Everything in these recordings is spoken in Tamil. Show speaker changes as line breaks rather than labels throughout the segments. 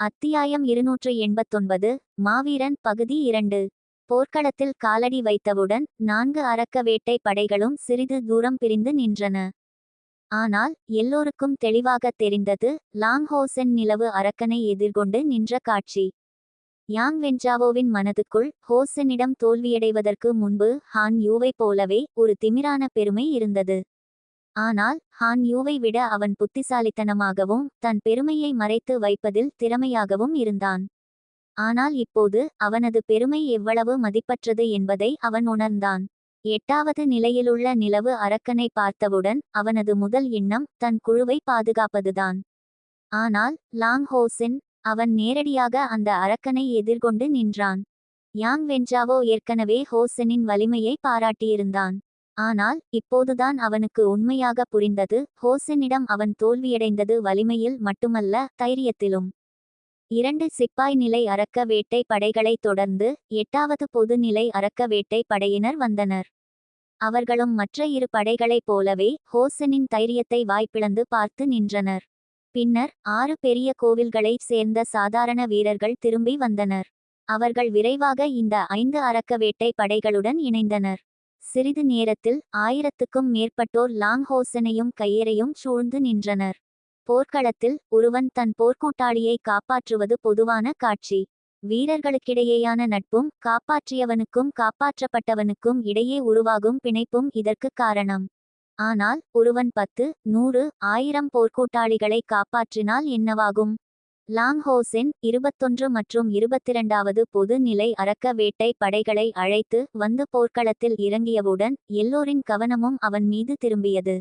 அத்தியாயம் இருநூற்று எண்பத்தொன்பது மாவீரன் பகுதி இரண்டு. போர்க்களத்தில் காலடி வைத்தவுடன் நான்கு அரக்க வேட்டை படைகளும் சிறிது தூரம் பிரிந்து நின்றன. ஆனால் எல்லோருக்கும் தெளிவாகத் தெரிந்தது லாங்ஹோசென் நிலவு அரக்கனை எதிர்கொண்டு நின்ற காட்சி. யாங் வென்ஜாவோவின் மனதுக்குள் ஹோசனிடம் தோல்வியடைவதற்கு முன்பு ஹான் யூவைப் போலவே ஒரு திமிரான பெருமை இருந்தது. ஆனால் ஹான் யூவை விட அவன் புத்திசாலித்தனமாகவும் தன் பெருமையை மறைத்து வைப்பதில் திறமையாகவும் இருந்தான். ஆனால் இப்போது அவனது பெருமை எவ்வளவு மதிப்பற்றது என்பதை அவன் உணர்ந்தான். எட்டாவது நிலையிலுள்ள நிலவு அரக்கனை பார்த்தவுடன் அவனது முதல் எண்ணம் தன் குழுவை பாதுகாப்பதுதான். ஆனால் லாங் ஹோசின் அவன் நேரடியாக அந்த அரக்கனை எதிர்கொண்டு நின்றான். யாங் வென்றாவோ ஏற்கனவே ஹோசெனின் வலிமையை பாராட்டியிருந்தான். ஆனால் இப்போதுதான் அவனுக்கு உண்மையாக புரிந்தது ஹோசெனிடம் அவன் தோல்வியடைந்தது வலிமையில் மட்டுமல்ல தைரியத்திலும். இரண்டு சிப்பாய் நிலை அரக்க வேட்டை படைகளை தொடர்ந்து எட்டாவது பொதுநிலை அரக்க வேட்டை படையினர் வந்தனர். அவர்களும் மற்ற இரு படைகளைப் போலவே ஹோசனின் தைரியத்தை வாய்ப்பிழந்து பார்த்து நின்றனர். பின்னர் ஆறு பெரிய கோவில்களைச் சேர்ந்த சாதாரண வீரர்கள் திரும்பி வந்தனர். அவர்கள் விரைவாக இந்த ஐந்து அரக்க வேட்டை படைகளுடன் இணைந்தனர். சிறிது நேரத்தில் ஆயிரத்துக்கும் மேற்பட்டோர் லாங்ஹோசனையும் கையேறையும் சூழ்ந்து நின்றனர். போர்க்களத்தில் ஒருவன் தன் போர்க்கூட்டாளியை காப்பாற்றுவது பொதுவான காட்சி. வீரர்களுக்கிடையேயான நட்பும் காப்பாற்றியவனுக்கும் காப்பாற்றப்பட்டவனுக்கும் இடையே உருவாகும் பிணைப்பும் இதற்கு காரணம். ஆனால் ஒருவன் பத்து நூறு ஆயிரம் போர்க்கூட்டாளிகளை காப்பாற்றினால் என்னவாகும்? லாங்ஹோசின் இருபத்தொன்று மற்றும் இருபத்திரண்டாவது பொதுநிலை அரக்க வேட்டை படைகளை அழைத்து வந்து போர்க்களத்தில் இறங்கியவுடன் எல்லோரின் கவனமும் அவன் மீது திரும்பியது.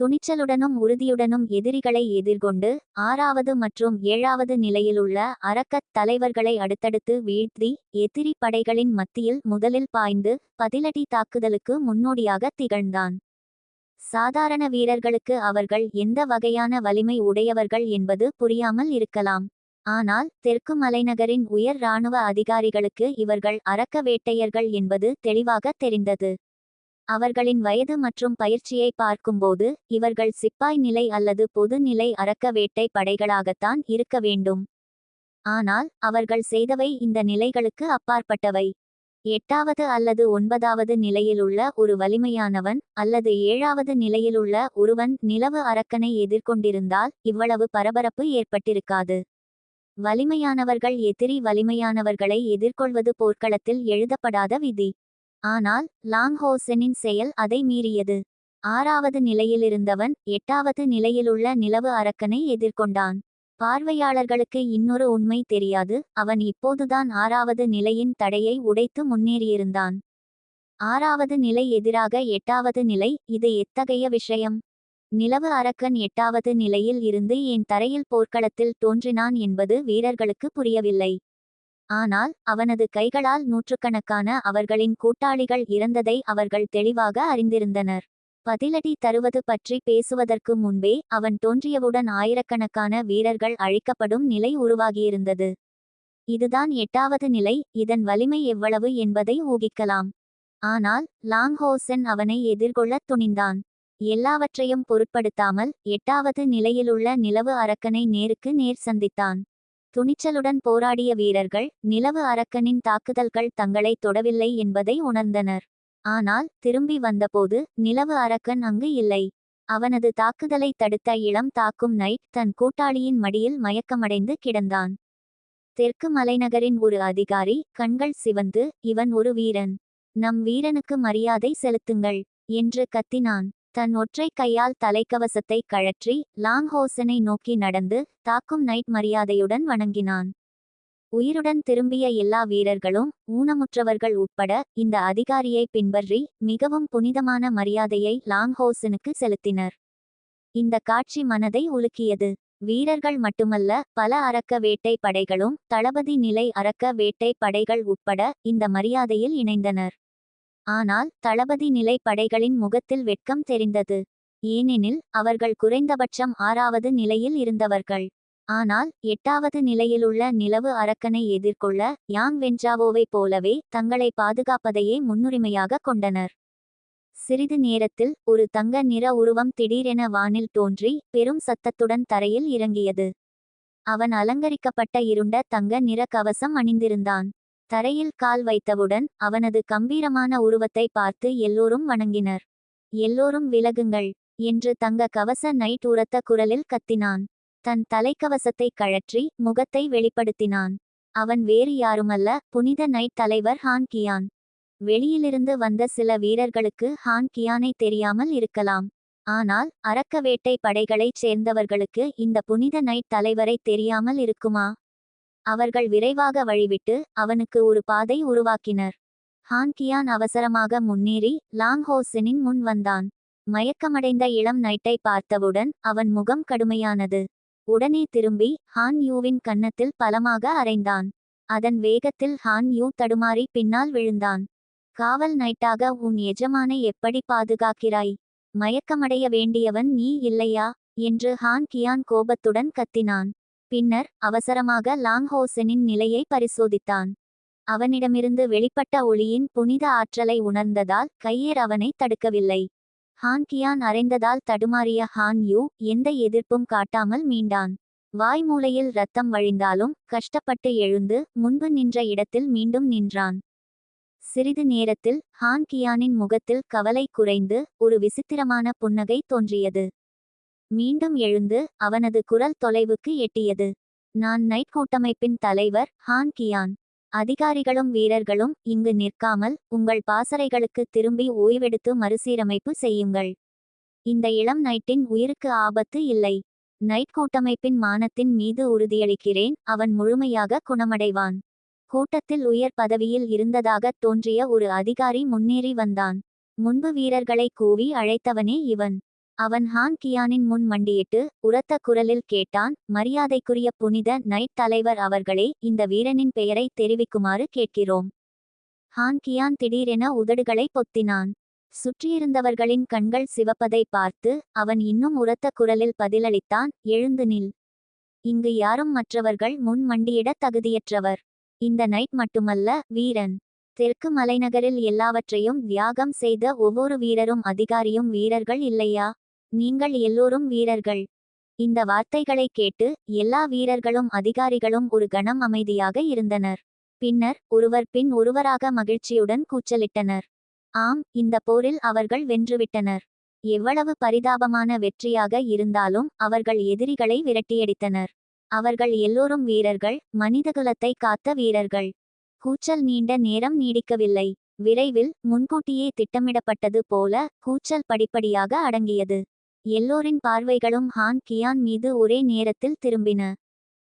துணிச்சலுடனும் உறுதியுடனும் எதிரிகளை எதிர்கொண்டு ஆறாவது மற்றும் ஏழாவது நிலையிலுள்ள அரக்கத் தலைவர்களை அடுத்தடுத்து வீழ்த்தி எதிரி படைகளின் மத்தியில் முதலில் பாய்ந்து பதிலடி தாக்குதலுக்கு முன்னோடியாக திகழ்ந்தான். சாதாரண வீரர்களுக்கு அவர்கள் எந்த வகையான வலிமை உடையவர்கள் என்பது புரியாமல் இருக்கலாம். ஆனால் தெற்கு மலைநகரின் உயர் இராணுவ அதிகாரிகளுக்கு இவர்கள் அரக்க வேட்டையர்கள் என்பது தெளிவாக தெரிந்தது. அவர்களின் வயது மற்றும் பயிற்சியை பார்க்கும்போது இவர்கள் சிப்பாய் நிலை அல்லது பொது நிலை அரக்க வேட்டை படைகளாகத்தான் இருக்க வேண்டும். ஆனால் அவர்கள் செய்தவை இந்த நிலைகளுக்கு அப்பாற்பட்டவை. எட்டாவது அல்லது ஒன்பதாவது நிலையிலுள்ள ஒரு வலிமையானவன் அல்லது ஏழாவது நிலையிலுள்ள ஒருவன் நிலவு அரக்கனை எதிர்கொண்டிருந்தால் இவ்வளவு பரபரப்பு ஏற்பட்டிருக்காது. வலிமையானவர்கள் எதிரி வலிமையானவர்களை எதிர்கொள்வது போர்க்களத்தில் எழுதப்படாத விதி. ஆனால் லாங்ஹோசெனின் செயல் அதை மீறியது. ஆறாவது நிலையிலிருந்தவன் எட்டாவது நிலையிலுள்ள நிலவு அரக்கனை எதிர்கொண்டான். பார்வையாளர்களுக்கு இன்னொரு உண்மை தெரியாது. அவன் இப்போதுதான் ஆறாவது நிலையின் தடையை உடைத்து முன்னேறியிருந்தான். ஆறாவது நிலை எதிராக எட்டாவது நிலை. இது எத்தகைய விஷயம்? நிலவு அரக்கன் எட்டாவது நிலையில் இருந்து என் தரையில் போர்க்களத்தில் தோன்றினான் என்பது வீரர்களுக்கு புரியவில்லை. ஆனால் அவனது கைகளால் நூற்றுக்கணக்கான அவர்களின் கூட்டாளிகள் இறந்ததை அவர்கள் தெளிவாக அறிந்திருந்தனர். பதிலடி தருவது பற்றி பேசுவதற்கு முன்பே அவன் தோன்றியவுடன் ஆயிரக்கணக்கான வீரர்கள் அழிக்கப்படும் நிலை உருவாகியிருந்தது. இதுதான் எட்டாவது நிலை இதன் வலிமை எவ்வளவு என்பதை ஊகிக்கலாம். ஆனால் லாங்ஹோசன் அவனை எதிர்கொள்ளத் துணிந்தான். எல்லாவற்றையும் பொருட்படுத்தாமல் எட்டாவது நிலையிலுள்ள நிலவு அரக்கனை நேருக்கு நேர் சந்தித்தான். துணிச்சலுடன் போராடிய வீரர்கள் நிலவு அரக்கனின் தாக்குதல்கள் தங்களை தொடவில்லை என்பதை உணர்ந்தனர். ஆனால் திரும்பி வந்தபோது நிலவு அரக்கன் அங்கு இல்லை. அவனது தாக்குதலை தடுத்த இளம் தாக்கும் நைட் தன் கூட்டாளியின் மடியில் மயக்கமடைந்து கிடந்தான். தெற்கு மலைநகரின் ஒரு அதிகாரி கண்கள் சிவந்து இவன் ஒரு வீரன். நம் வீரனுக்கு மரியாதை செலுத்துங்கள் என்று கத்தினான். தன் ஒற்றை கையால் தலைக்கவசத்தை கழற்றி லாங்ஹோசனை நோக்கி நடந்து தாக்கும் நைட் மரியாதையுடன் வணங்கினான். உயிருடன் திரும்பிய எல்லா வீரர்களும் ஊனமுற்றவர்கள் உட்பட இந்த அதிகாரியை பின்பற்றி மிகவும் புனிதமான மரியாதையை லாங்ஹோசனுக்கு செலுத்தினர். இந்த காட்சி மனதை உலுக்கியது. வீரர்கள் மட்டுமல்ல பல அரக்க வேட்டை படைகளும் தளபதி நிலை அரக்க வேட்டை படைகள் உட்பட இந்த மரியாதையில் இணைந்தனர். ஆனால் தளபதி நிலை படைகளின் முகத்தில் வெட்கம் தெரிந்தது. ஏனெனில் அவர்கள் குறைந்தபட்சம் ஆறாவது நிலையில் இருந்தவர்கள். ஆனால் எட்டாவது நிலையிலுள்ள நிலவு அரக்கனை எதிர்கொள்ள யாங் வென்ஜாவோவைப் போலவே தங்களை பாதுகாப்பதையே முன்னுரிமையாக கொண்டனர். சிறிது நேரத்தில் ஒரு தங்க நிற உருவம் திடீரென வானில் தோன்றி பெரும் சத்தத்துடன் தரையில் இறங்கியது. அவன் அலங்கரிக்கப்பட்ட இருண்ட தங்க நிற கவசம் அணிந்திருந்தான். தரையில் கால் வைத்தவுடன் அவனது கம்பீரமான உருவத்தை பார்த்து எல்லோரும் வணங்கினர். எல்லோரும் விலகுங்கள் என்று தங்க கவச நைட் உரத்த குரலில் கத்தினான். தன் தலைக்கவசத்தை கழற்றி முகத்தை வெளிப்படுத்தினான். அவன் வேறு யாருமல்ல புனித நைட் தலைவர் ஹான் கியான். வெளியிலிருந்து வந்த சில வீரர்களுக்கு ஹான் கியானை தெரியாமல் இருக்கலாம். ஆனால் அரக்க வேட்டை படைகளைச் சேர்ந்தவர்களுக்கு இந்த புனித நைட் தலைவரை தெரியாமல் இருக்குமா? அவர்கள் விரைவாக வழிவிட்டு அவனுக்கு ஒரு பாதை உருவாக்கினர். ஹான் கியான் அவசரமாக முன்னேறி லாங் ஹோசனின் முன் வந்தான். மயக்கமடைந்த இளம் நைட்டை பார்த்தவுடன் அவன் முகம் கடுமையானது. உடனே திரும்பி ஹான் யூவின் கன்னத்தில் பலமாக அறைந்தான். அதன் வேகத்தில் ஹான் யூ தடுமாறி பின்னால் விழுந்தான். காவல் நைட்டாக உன் எஜமானை எப்படி பாதுகாக்கிறாய்? மயக்கமடைய வேண்டியவன் நீ இல்லையா? என்று ஹான் கியான் கோபத்துடன் கத்தினான். பின்னர் அவசரமாக லாங்ஹோசனின் நிலையை பரிசோதித்தான். அவனிடமிருந்து வெளிப்பட்ட ஒளியின் புனித ஆற்றலை உணர்ந்ததால் கையேர் அவனை தடுக்கவில்லை. ஹான் கியான் அறைந்ததால் தடுமாறிய ஹான் யூ எந்த எதிர்ப்பும் காட்டாமல் மீண்டான். வாய் மூலையில் ரத்தம் வழிந்தாலும் கஷ்டப்பட்டு எழுந்து முன்பு நின்ற இடத்தில் மீண்டும் நின்றான். சிறிது நேரத்தில் ஹான் கியானின் முகத்தில் கவலை குறைந்து ஒரு விசித்திரமான புன்னகை தோன்றியது. மீண்டும் எழுந்து அவனது குரல் தொலைவுக்கு எட்டியது. நான் நைட் கூட்டமைப்பின் தலைவர் ஹான் கியான். அதிகாரிகளும் வீரர்களும் இங்கு நிற்காமல் உங்கள் பாசறைகளுக்கு திரும்பி ஓய்வெடுத்து மறுசீரமைப்பு செய்யுங்கள். இந்த இளம் நைட்டின் உயிருக்கு ஆபத்து இல்லை. நைட் கூட்டமைப்பின் மானத்தின் மீது உறுதியளிக்கிறேன். அவன் முழுமையாக குணமடைவான். கூட்டத்தில் உயர் பதவியில் இருந்ததாக தோன்றிய ஒரு அதிகாரி முன்னேறி வந்தான். முன்பு வீரர்களை கூவி அழைத்தவனே இவன். அவன் ஹான் கியானின் முன் மண்டியிட்டு உரத்த குரலில் கேட்டான் மரியாதைக்குரிய புனித நைட் தலைவர் அவர்களே இந்த வீரனின் பெயரை தெரிவிக்குமாறு கேட்கிறோம். ஹான் கியான் திடீரென உதடுகளை பொத்தினான். சுற்றியிருந்தவர்களின் கண்கள் சிவப்பதை பார்த்து அவன் இன்னும் உரத்த குரலில் பதிலளித்தான் எழுந்து நில். இங்கு யாரும் மற்றவர்கள் முன் மண்டியிட தகுதியற்றவர். இந்த நைட் மட்டுமல்ல வீரன். தெற்கு மலைநகரில் எல்லாவற்றையும் தியாகம் செய்த ஒவ்வொரு வீரரும் அதிகாரியும் வீரர்கள் இல்லையா? நீங்கள் எல்லோரும் வீரர்கள். இந்த வார்த்தைகளை கேட்டு எல்லா வீரர்களும் அதிகாரிகளும் ஒரு கணம் அமைதியாக இருந்தனர். பின்னர் ஒருவர் பின் ஒருவராக மகிழ்ச்சியுடன் கூச்சலிட்டனர். ஆம் இந்த போரில் அவர்கள் வென்றுவிட்டனர். எவ்வளவு பரிதாபமான வெற்றியாக இருந்தாலும் அவர்கள் எதிரிகளை விரட்டியடித்தனர். அவர்கள் எல்லோரும் வீரர்கள் மனிதகுலத்தை காத்த வீரர்கள். கூச்சல் நீண்ட நேரம் நீடிக்கவில்லை. விரைவில் முன்கூட்டியே திட்டமிடப்பட்டது போல கூச்சல் படிப்படியாக அடங்கியது. எல்லோரின் பார்வைகளும் ஹான் கியான் மீது ஒரே நேரத்தில் திரும்பின.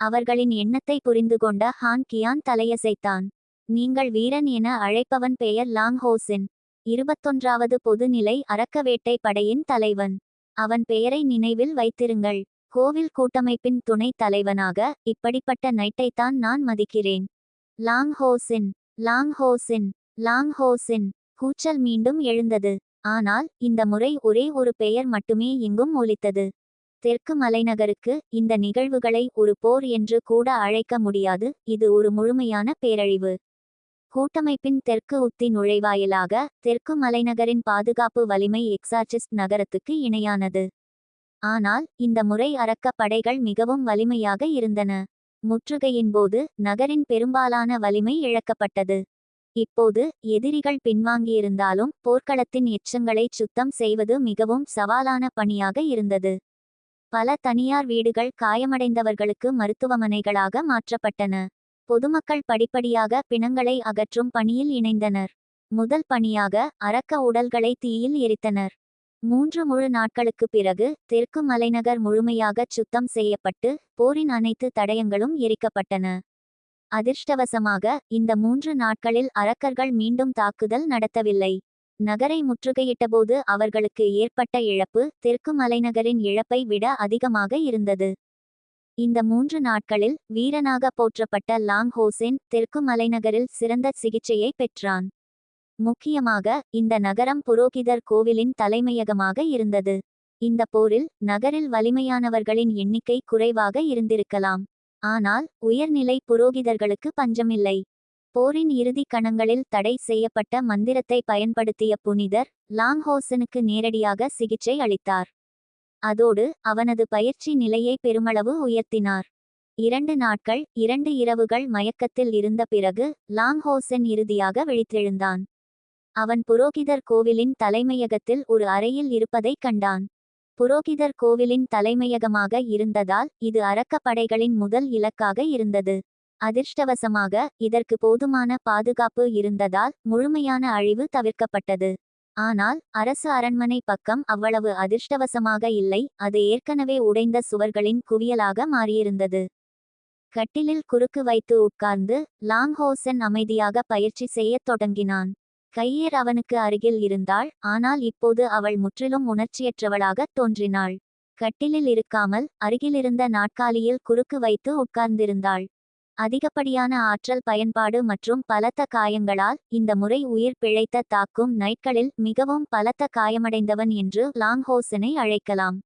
அவர்களின் எண்ணத்தை புரிந்து கொண்ட ஹான் கியான் தலையசைத்தான். நீங்கள் வீரன் என அழைப்பவன் பெயர் லாங் ஹோசின் இருபத்தொன்றாவது பொதுநிலை அரக்கவேட்டை படையின் தலைவன். அவன் பெயரை நினைவில் வைத்திருங்கள். கோவில் கூட்டமைப்பின் துணைத் தலைவனாக இப்படிப்பட்ட நைட்டைத்தான் நான் மதிக்கிறேன். லாங் ஹோசின் லாங் ஹோசின் லாங் ஹோசின் கூச்சல் மீண்டும் எழுந்தது. ஆனால் இந்த முறை ஒரே ஒரு பெயர் மட்டுமே எங்கும் ஒலித்தது. தெற்கு மலைநகருக்கு இந்த நிகழ்வுகளை ஒரு போர் என்று கூட அழைக்க முடியாது இது ஒரு முழுமையான பேரழிவு. கூட்டமைப்பின் தெற்கு உத்தி நுழைவாயிலாக தெற்கு மலைநகரின் பாதுகாப்பு வலிமை எக்ஸார்சிஸ்ட் நகரத்துக்கு இணையானது. ஆனால் இந்த முறை அரக்க படைகள் மிகவும் வலிமையாக இருந்தன. முற்றுகையின்போது நகரின் பெரும்பாலான வலிமை இழக்கப்பட்டது. இப்போது எதிரிகள் பின்வாங்கியிருந்தாலும் போர்க்களத்தின் எச்சங்களை சுத்தம் செய்வது மிகவும் சவாலான பணியாக இருந்தது. பல தனியார் வீடுகள் காயமடைந்தவர்களுக்கு மருத்துவமனைகளாக மாற்றப்பட்டன. பொதுமக்கள் படிப்படியாக பிணங்களை அகற்றும் பணியில் இணைந்தனர். முதல் பணியாக அரக்க உடல்களை தீயில் எரித்தனர். மூன்று முழு நாட்களுக்கு பிறகு தெற்கு மலைநகர் முழுமையாகச் சுத்தம் செய்யப்பட்டு போரின் அனைத்து தடயங்களும் எரிக்கப்பட்டன. அதிர்ஷ்டவசமாக இந்த மூன்று நாட்களில் அரக்கர்கள் மீண்டும் தாக்குதல் நடத்தவில்லை. நகரை முற்றுகையிட்டபோது அவர்களுக்கு ஏற்பட்ட இழப்பு தெற்கு மலைநகரின் இழப்பை விட அதிகமாக இருந்தது. இந்த மூன்று நாட்களில் வீரனாக போற்றப்பட்ட லாங் ஹோசேன் தெற்கு மலைநகரில் சிறந்த சிகிச்சையை பெற்றான். முக்கியமாக இந்த நகரம் புரோகிதர் கோவிலின் தலைமையகமாக இருந்தது. இந்த போரில் நகரில் வலிமையானவர்களின் எண்ணிக்கை குறைவாக இருந்திருக்கலாம். ஆனால் உயர்நிலை புரோகிதர்களுக்கு பஞ்சமில்லை. போரின் இறுதி கணங்களில் தடை செய்யப்பட்ட மந்திரத்தை பயன்படுத்திய புனிதர் லாங்ஹோசனுக்கு நேரடியாக சிகிச்சை அளித்தார். அதோடு அவனது பயிற்சி நிலையை பெருமளவு உயர்த்தினார். இரண்டு நாட்கள் இரண்டு இரவுகள் மயக்கத்தில் இருந்த பிறகு லாங்ஹோசன் இறுதியாக விழித்தெழுந்தான். அவன் புரோகிதர் கோவிலின் தலைமையகத்தில் ஒரு அறையில் இருப்பதைக் கண்டான். புரோகிதர் கோவிலின் தலைமையகமாக இருந்ததால் இது அரக்கப்படைகளின் முதல் இலக்காக இருந்தது. அதிர்ஷ்டவசமாக இதற்கு போதுமான பாதுகாப்பு இருந்ததால் முழுமையான அழிவு தவிர்க்கப்பட்டது. ஆனால் அரசு அரண்மனை பக்கம் அவ்வளவு அதிர்ஷ்டவசமாக இல்லை அது ஏற்கனவே உடைந்த சுவர்களின் குவியலாக மாறியிருந்தது. கட்டிலில் குறுக்கு வைத்து உட்கார்ந்து லாங்ஹோசன் அமைதியாக பயிற்சி செய்யத் தொடங்கினான். கையேர் அவனுக்கு அருகில் இருந்தாள் ஆனால் இப்போது அவள் முற்றிலும் உணர்ச்சியற்றவளாகத் தோன்றினாள். கட்டிலில் இருக்காமல் அருகிலிருந்த நாட்காலியில் குறுக்கு வைத்து உட்கார்ந்திருந்தாள். அதிகப்படியான ஆற்றல் பயன்பாடு மற்றும் பலத்த காயங்களால் இந்த முறை உயிர் பிழைத்த தாக்கும் நைட்களில் மிகவும் பலத்த காயமடைந்தவன் என்று லாங்ஹோசனை அழைக்கலாம்.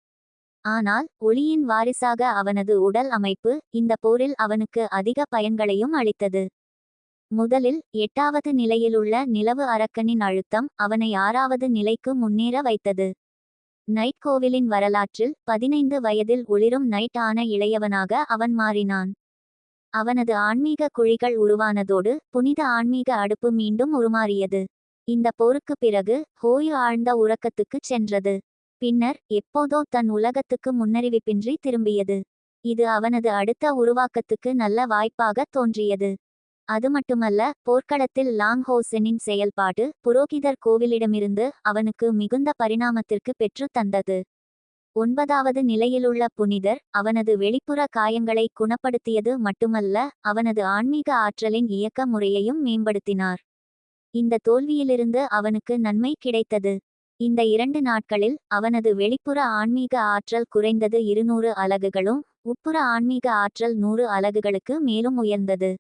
ஆனால் ஒளியின் வாரிசாக அவனது உடல் அமைப்பு இந்த போரில் அவனுக்கு அதிக பயன்களையும் அளித்தது. முதலில் எட்டாவது நிலையிலுள்ள நிலவு அரக்கனின் அழுத்தம் அவனை ஆறாவது நிலைக்கு முன்னேற வைத்தது. நைட் கோவிலின் வரலாற்றில் பதினைந்து வயதில் ஒளிரும் நைட் ஆன இளையவனாக அவன் மாறினான். அவனது ஆன்மீக குழிகள் உருவானதோடு புனித ஆன்மீக அடுப்பு மீண்டும் உருமாறியது. இந்த போருக்கு பிறகு ஹோயு ஆழ்ந்த உறக்கத்துக்குச் சென்றது. பின்னர் எப்போதோ தன் உலகத்துக்கு முன்னறிவிப்பின்றி திரும்பியது. இது அவனது அடுத்த உருவாக்கத்துக்கு நல்ல வாய்ப்பாக தோன்றியது. அது மட்டுமல்ல போர்க்களத்தில் லாங் ஹோசனின் செயல்பாடு புரோகிதர் கோவிலிடமிருந்து அவனுக்கு மிகுந்த பரிணாமத்திற்கு பெற்று தந்தது. ஒன்பதாவது நிலையிலுள்ள புனிதர் அவனது வெளிப்புற காயங்களை குணப்படுத்தியது மட்டுமல்ல அவனது ஆன்மீக ஆற்றலின் இயக்க முறையையும் மேம்படுத்தினார். இந்த தோல்வியிலிருந்து அவனுக்கு நன்மை கிடைத்தது. இந்த இரண்டு நாட்களில் அவனது வெளிப்புற ஆன்மீக ஆற்றல் குறைந்தது இருநூறு அலகுகளும் உட்புற ஆன்மீக ஆற்றல் நூறு அலகுகளுக்கு மேலும் உயர்ந்தது.